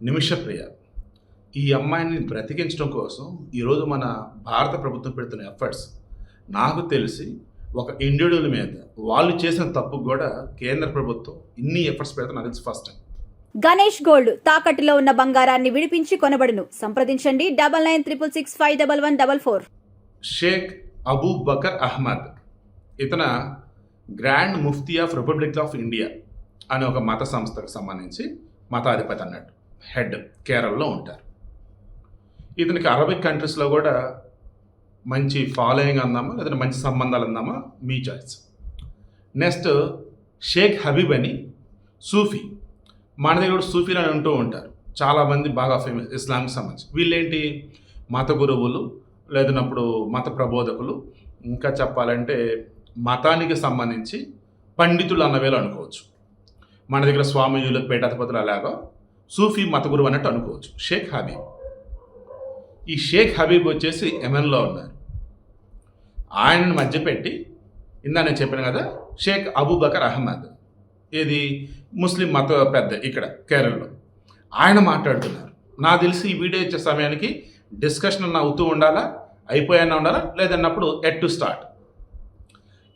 నిమిషప్రియ ఈ అమ్మాయిని బ్రతికించడం కోసం ఈరోజు మన భారత ప్రభుత్వం పెడుతున్న ఎఫర్ట్స్ నాకు తెలిసి ఒక ఇండివిజువల్ మీద వాళ్ళు చేసిన తప్పుకు కూడా కేంద్ర ప్రభుత్వం ఇన్ని ఎఫర్ట్స్ పెడతాం నాకు తెలిసి ఫస్ట్ టైం గణేష్ గోల్డ్ తాకట్టులో ఉన్న బంగారాన్ని విడిపించి కొనబడును. సంప్రదించండి double nine triple six five double one double four Sheikh Abu Bakr Ahmad ఇతన grand Mufti of republic of India అనే ఒక మత సంస్థకు సంబంధించి మతాధిపతి అన్నట్టు హెడ్ కేరళలో ఉంటారు. ఇతనికి అరబిక్ కంట్రీస్లో కూడా మంచి ఫాలోయింగ్ అందామా లేదంటే మంచి సంబంధాలు అందామా? మీ చాయిస్ నెక్స్ట్ షేక్ హబీబ్ అని సూఫీ మన దగ్గర కూడా సూఫీలు అని ఉంటూ ఉంటారు. చాలామంది బాగా ఫేమస్ ఇస్లాంకి సంబంధించి. వీళ్ళేంటి? మత గురువులు లేదన్నప్పుడు మత ప్రబోధకులు. ఇంకా చెప్పాలంటే మతానికి సంబంధించి పండితులు అన్నవేలు అనుకోవచ్చు. మన దగ్గర స్వామీజులు పీఠాధిపతులు అలాగా సూఫీ మత గురువు అన్నట్టు అనుకోవచ్చు. షేక్ హబీబ్. ఈ షేక్ హబీబ్ వచ్చేసి ఎమెన్లో ఉన్నారు. ఆయనను మధ్య పెట్టి ఇందా నేను చెప్పాను కదా షేక్ అబూబకర్ అహ్మద్. ఇది ముస్లిం మత పెద్ద ఇక్కడ కేరళలో. ఆయన మాట్లాడుతున్నారు. నా తెలిసి ఈ వీడియో ఇచ్చే సమయానికి డిస్కషన్ అన్న అవుతూ ఉండాలా? అయిపోయానా ఉండాలా? లేదన్నప్పుడు ఎట్ టు స్టార్ట్.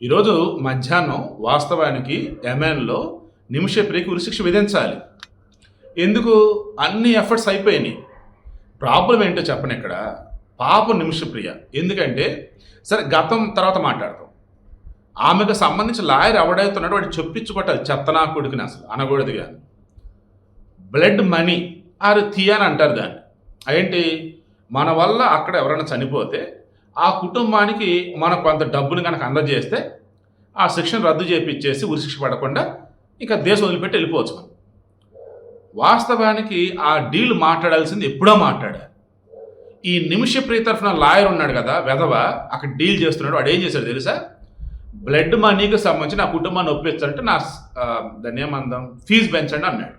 ఈరోజు మధ్యాహ్నం వాస్తవానికి ఎమెన్లో నిమిష ప్రియకి ఉరిశిక్ష విధించాలి. ఎందుకు? అన్ని ఎఫర్ట్స్ అయిపోయినాయి. ప్రాబ్లం ఏంటో చెప్పను ఇక్కడ. పాప నిమిషప్రియ ఎందుకంటే సరే గతం తర్వాత మాట్లాడతాం. ఆమెకు సంబంధించి లాయర్ ఎవడైతున్నాడో వాడు చెప్పించుకోవటాలి చెత్తనా కొడుకుని అసలు అనకూడదు కానీ బ్లడ్ మనీ ఆరు తీయని అంటారు దాన్ని. ఏంటి మన వల్ల అక్కడ ఎవరైనా చనిపోతే ఆ కుటుంబానికి మనం కొంత డబ్బుని కనుక అందజేస్తే ఆ శిక్షను రద్దు చేపించేసి ఉరిశిక్ష పడకుండా ఇక దేశం వదిలిపెట్టి వెళ్ళిపోవచ్చు మనం. వాస్తవానికి ఆ డీల్ మాట్లాడాల్సింది ఎప్పుడో మాట్లాడారు. ఈ నిమిషప్రి తరఫున లాయర్ ఉన్నాడు కదా వెధవ అక్కడ డీల్ చేస్తున్నాడు. వాడు ఏం చేశాడు తెలుసా? బ్లడ్ మనీకి సంబంధించి నా కుటుంబాన్ని ఒప్పించాలంటే నా ఆ, దాన్ని ఏమందాం? ఫీజు పెంచండి అన్నాడు.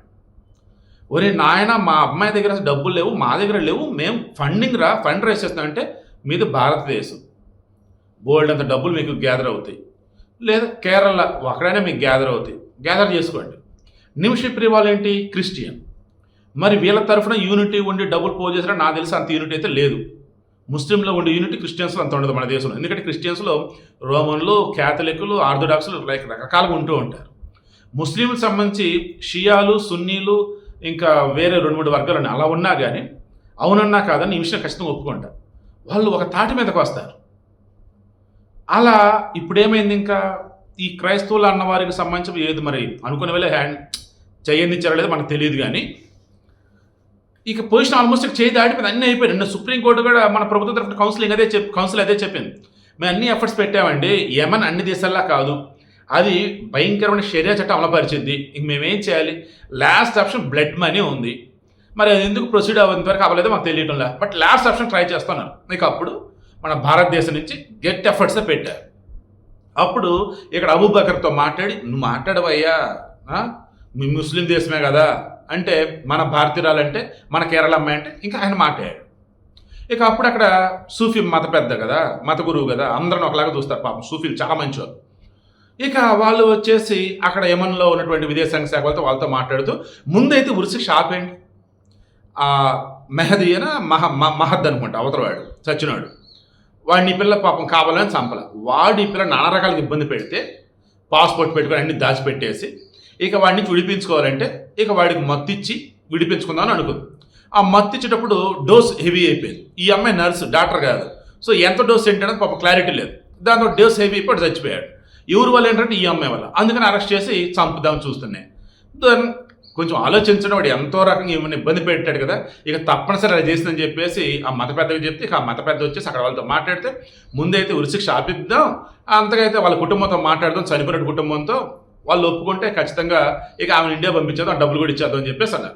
ఒరే నాయన మా అమ్మాయి దగ్గర డబ్బులు లేవు మా దగ్గర లేవు మేము ఫండింగ్ రా ఫండ్ రైజ్ చేస్తామంటే మీది భారతదేశం. బోల్డ్ అంత డబ్బులు మీకు గ్యాదర్ అవుతాయి. లేదా కేరళ అక్కడైనా మీకు గ్యాదర్ అవుతాయి. గ్యాదర్ చేసుకోండి. నిమిష ప్రియ ఏంటి క్రిస్టియన్. మరి వీళ్ళ తరఫున యూనిటీ ఉండి డబుల్ పో చేసినా నాకు తెలిసి అంత యూనిటీ అయితే లేదు. ముస్లింలో ఉండే యూనిటీ క్రిస్టియన్స్లో అంత ఉండదు మన దేశంలో. ఎందుకంటే క్రిస్టియన్స్లో రోమన్లు క్యాథలిక్లు ఆర్థోడాక్స్లు లైక్ రకరకాలుగా ఉంటూ ఉంటారు. ముస్లింలకు సంబంధించి షియాలు సున్నీలు ఇంకా వేరే రెండు మూడు వర్గాలు ఉన్నాయి. అలా ఉన్నా కానీ అవునన్నా కాదని ఈ విషయం ఖచ్చితంగా ఒప్పుకుంటారు. వాళ్ళు ఒక తాటి మీదకు వస్తారు. అలా ఇప్పుడేమైంది ఇంకా? ఈ క్రైస్తవులు అన్నవారికి సంబంధించి ఏది మరి? అనుకునే వేళ హ్యాండ్ చేయందించారో లేదో మనకు తెలియదు కానీ ఇక పొజిషన్ ఆల్మోస్ట్ చేయి దాటిపోయింది అన్నీ అయిపోయింది నిన్న సుప్రీంకోర్టు కూడా మన ప్రభుత్వ తరఫున కౌన్సిలింగ్ అదే చెప్ కౌన్సిల్ అదే చెప్పింది. మేము అన్ని ఎఫర్ట్స్ పెట్టామండి యమన్ అన్ని దేశాల్లో కాదు అది భయంకరమైన షరియా చట్టం అమలుపరిచింది. ఇంక మేమేం చేయాలి? లాస్ట్ ఆప్షన్ బ్లడ్ మనీ ఉంది. మరి అది ఎందుకు ప్రొసీడ్ అవ్వంత వరకు అవ్వలేదో మాకు తెలియటంలా. బట్ లాస్ట్ ఆప్షన్ ట్రై చేస్తున్నాను ఇక అప్పుడు మన భారతదేశం నుంచి గెట్ ఎఫర్ట్స్ పెట్టారు. అప్పుడు ఇక్కడ అబూబకర్తో మాట్లాడి నువ్వు మాట్లాడవయ్యా మీ ముస్లిం దేశమే కదా అంటే మన భారతీయురాలంటే మన కేరళ అమ్మాయి అంటే ఇంకా ఆయన మాట్లాడాడు ఇక అప్పుడు అక్కడ సూఫీ మత పెద్ద కదా మత గురువు కదా అందరిని ఒకలాగా చూస్తారు పాపం. సూఫీలు చాలా మంచివారు ఇక వాళ్ళు వచ్చేసి అక్కడ యమన్లో ఉన్నటువంటి విదేశాంగ శాఖ వాళ్ళతో వాళ్ళతో మాట్లాడుతూ ముందైతే ఉరిసి షాప్ ఏంటి ఆ మెహదీ అయినా మహ మ- మహద్ అనుకుంటా అవతలవాడు చచ్చినాడు వాడిని పిల్ల పాపం కావాలని చంపల. వాడి ఈ పిల్ల నానా రకాల ఇబ్బంది పెడితే పాస్పోర్ట్ పెట్టుకొని అన్ని దాచిపెట్టేసి ఇక వాడిని విడిపించుకోవాలంటే ఇక వాడికి మత్తిచ్చి విడిపించుకుందామని అనుకుంది. ఆ మత్తిచ్చేటప్పుడు డోస్ హెవీ అయిపోయింది. ఈ అమ్మాయి నర్సు డాక్టర్ కాదు. సో ఎంత డోస్ ఏంటనేది పాప క్లారిటీ లేదు. దాంతో డోస్ హెవీ అయిపోయి చచ్చిపోయాడు. ఎవరి వల్ల ఏంటంటే ఈ అమ్మాయి వల్ల. అందుకని అరెస్ట్ చేసి చంపుదామని చూస్తున్నాయి. దాని కొంచెం ఆలోచించడం వాడు ఎంతో రకంగా ఏమైనా ఇబ్బంది పెట్టాడు కదా ఇక తప్పనిసరి అది చేసిందని చెప్పేసి ఆ మత పెద్దకి చెప్తే ఇక ఆ మత పెద్ద వచ్చేసి అక్కడ వాళ్ళతో మాట్లాడితే ముందైతే ఉరిశిక్ష ఆపిద్దాం అంతకైతే వాళ్ళ కుటుంబంతో మాట్లాడదాం చనిపోయిన కుటుంబంతో వాళ్ళు ఒప్పుకుంటే ఖచ్చితంగా ఇక ఆమె ఇండియా పంపించేద్దాం ఆ డబ్బులు కూడా ఇచ్చేద్దాం అని చెప్పేసి అన్నారు.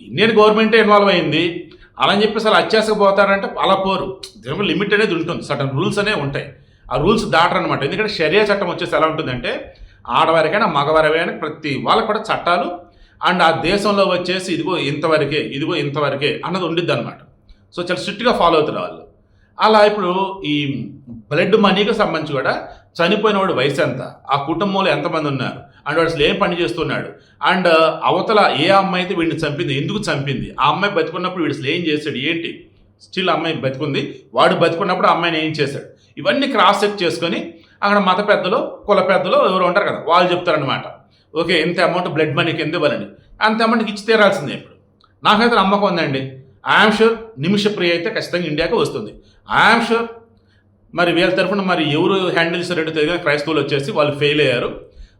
ఇండియన్ గవర్నమెంటే ఇన్వాల్వ్ అయింది. అలా అని చెప్పేసి అలా అత్యాసకపోతారంటే అలా పోరు. లిమిట్ అనేది ఉంటుంది. సటన్ రూల్స్ అనేవి ఉంటాయి. ఆ రూల్స్ దాటరనమాట ఎందుకంటే షరియా చట్టం వచ్చేసి ఎలా ఉంటుందంటే ఆడవారికైనా మగవారికైనా ప్రతి వాళ్ళకి కూడా చట్టాలు అండ్ ఆ దేశంలో వచ్చేసి ఇదిగో ఇంతవరకే ఇదిగో ఇంతవరకే అన్నది ఉండిద్ది అనమాట సో చాలా స్ట్రిక్ట్గా ఫాలో అవుతారు వాళ్ళు. అలా ఇప్పుడు ఈ బ్లడ్ మనీకి సంబంధించి కూడా చనిపోయిన వాడు వయసు ఎంత? ఆ కుటుంబంలో ఎంతమంది ఉన్నారు? అండ్ వాడు అసలు ఏం పని చేస్తున్నాడు? అండ్ అవతల ఏ అమ్మాయి అయితే వీడిని చంపింది ఎందుకు చంపింది? ఆ అమ్మాయి బతుకున్నప్పుడు వీడు అసలు ఏం చేశాడు? ఏంటి? స్టిల్ అమ్మాయి బతుకుంది. వాడు బతుకున్నప్పుడు అమ్మాయిని ఏం చేశాడు? ఇవన్నీ క్రాస్ చెక్ చేసుకొని అక్కడ మత పెద్దలు కుల పెద్దలు ఎవరు ఉంటారు కదా వాళ్ళు చెప్తారనమాట ఓకే ఇంత అమౌంట్ బ్లడ్ మనీకి ఎందుకు ఇవ్వాలని. అంత అమౌంట్కి ఇచ్చి తీరాల్సిందే ఇప్పుడు. నాకైతే నమ్మకం ఉందండి. ఐఆమ్ షూర్ నిమిష ప్రియ అయితే ఖచ్చితంగా ఇండియాకి వస్తుంది. I am sure. మరి వీళ్ళ తరఫున మరి ఎవరు హ్యాండిల్ చేశారంటే తెలియదు క్రైస్తవులు వచ్చేసి వాళ్ళు ఫెయిల్ అయ్యారు.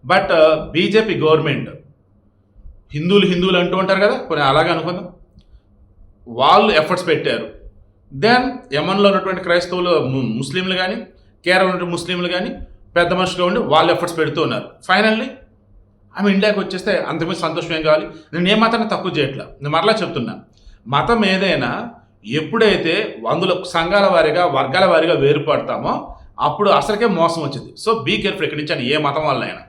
బట్ బీజేపీ గవర్నమెంట్ హిందువులు హిందువులు అంటూ ఉంటారు కదా కొన్ని అలాగే అనుకుందాం. వాళ్ళు ఎఫర్ట్స్ పెట్టారు. దెన్ యమన్లో ఉన్నటువంటి క్రైస్తవులు ముస్లింలు కానీ కేరళలో ఉన్నటువంటి ముస్లింలు కానీ పెద్ద మనుషులు ఉండి వాళ్ళు ఎఫర్ట్స్ పెడుతూ ఉన్నారు. ఫైనల్లీ ఆమె ఇండియాకి వచ్చేస్తే అంతకుమించి సంతోషం ఏం కావాలి? నేను ఏమాత్రం తక్కువ చేయట్లా. నేను మరలా చెప్తున్నా. మతం ఏదైనా ఎప్పుడైతే వందల సంఘాల వారిగా వర్గాల వారిగా వేరుపడతామో అప్పుడు అసలుకే మోసం వచ్చింది. సో బీ కేర్ఫుల్ ఇక్కడి నుంచి అని ఏ మతం వల్ల అయినా.